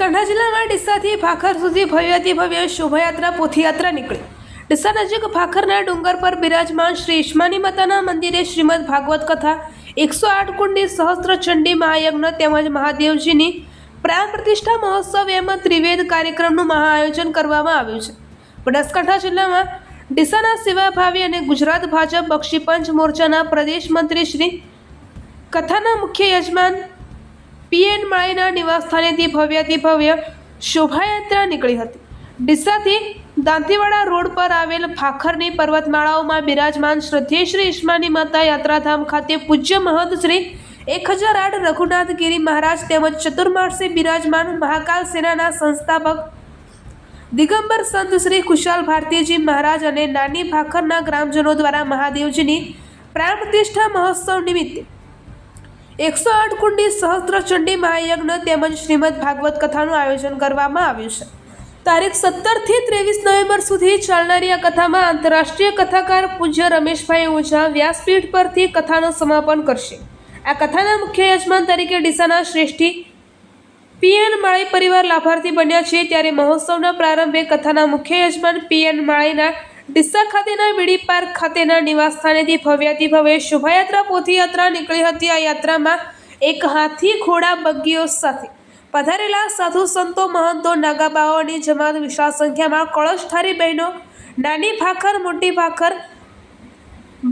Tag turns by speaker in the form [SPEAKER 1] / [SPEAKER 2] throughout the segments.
[SPEAKER 1] બનાસકાંઠા જિલ્લામાં ડીસાથી ભાખર સુધી ભવ્યાતિ ભવ્ય શોભાયાત્રા પોથીયાત્રા નીકળી. ડીસા નજીક ભાખરના ડુંગર પર બિરાજમાન શ્રી ઈશ્માની માતાના મંદિરે શ્રીમદ ભાગવત કથા, એકસો આઠ કુંડી સહસ્ત્ર ચંડી મહાયજ્ઞ તેમજ મહાદેવજીની પ્રાણ પ્રતિષ્ઠા મહોત્સવ એમ ત્રિવેદ કાર્યક્રમનું મહાઆયોજન કરવામાં આવ્યું છે. બનાસકાંઠા જિલ્લામાં ડીસાના સેવાભાવી અને ગુજરાત ભાજપ બક્ષી પંચ મોરચાના પ્રદેશ મંત્રી શ્રી કથાના મુખ્ય યજમાન પીએન માળીના નિવાસસ્થાનેથી ભવ્યથી ભવ્ય શોભાયાત્રા નીકળી હતી. ડીસાથી દાંતીવાડા રોડ પર આવેલ ભાખરની પર્વતમાળાઓમાં બિરાજમાન શ્રદ્ધેય શ્રી ઈશ્માની માતા યાત્રાધામ ખાતે પૂજ્ય મહંત શ્રી એક હજાર આઠ રઘુનાથ ગિરી મહારાજ તેમજ ચતુર્માસી બિરાજમાન મહાકાલ સેનાના સંસ્થાપક દિગંબર સંત શ્રી કુશાલ ભારતીજી મહારાજ અને નાની ભાખરના ગ્રામજનો દ્વારા મહાદેવજીની પ્રાણ પ્રતિષ્ઠા મહોત્સવ નિમિત્તે એકસો આઠ કુંડી સહસ્ત્ર ચંડી મહાયજ્ઞ તેમજ શ્રીમદ ભાગવત કથાનું આયોજન કરવામાં આવ્યું છે. તારીખ સત્તરથી ત્રેવીસ નવેમ્બર સુધી ચાલનારી આ કથામાં આંતરરાષ્ટ્રીય કથાકાર પૂજ્ય રમેશભાઈ ઓઝા વ્યાસપીઠ પરથી કથાનું સમાપન કરશે. આ કથાના મુખ્ય યજમાન તરીકે ડીસાના શ્રેષ્ઠી પીએન માળી પરિવાર લાભાર્થી બન્યા છે. ત્યારે મહોત્સવના પ્રારંભે કથાના મુખ્ય યજમાન પીએન માળીના ડીસા ખાતેના વીડી પાર્ક ખાતેના નિવાસસ્થાનેથી ભવ્યાતી ભવ્ય શોભાયાત્રા પોથીયાત્રા નીકળી હતી. આ યાત્રામાં એક હાથી, ઘોડા બગ્ગીઓ સાથે પધારેલા સાધુ સંતો, મહંતો નાગાબાઓની જમાત વિશાળ સંખ્યામાં કળશધારી બહેનો, નાની ભાખર, મોટી ભાખર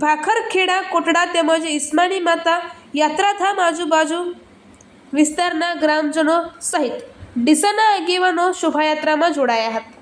[SPEAKER 1] ભાખર ખેડા, કોટડા તેમજ ઈસ્માની માતા યાત્રાધામ આજુબાજુ વિસ્તારના ગ્રામજનો સહિત ડીસાના આગેવાનો શોભાયાત્રામાં જોડાયા હતા.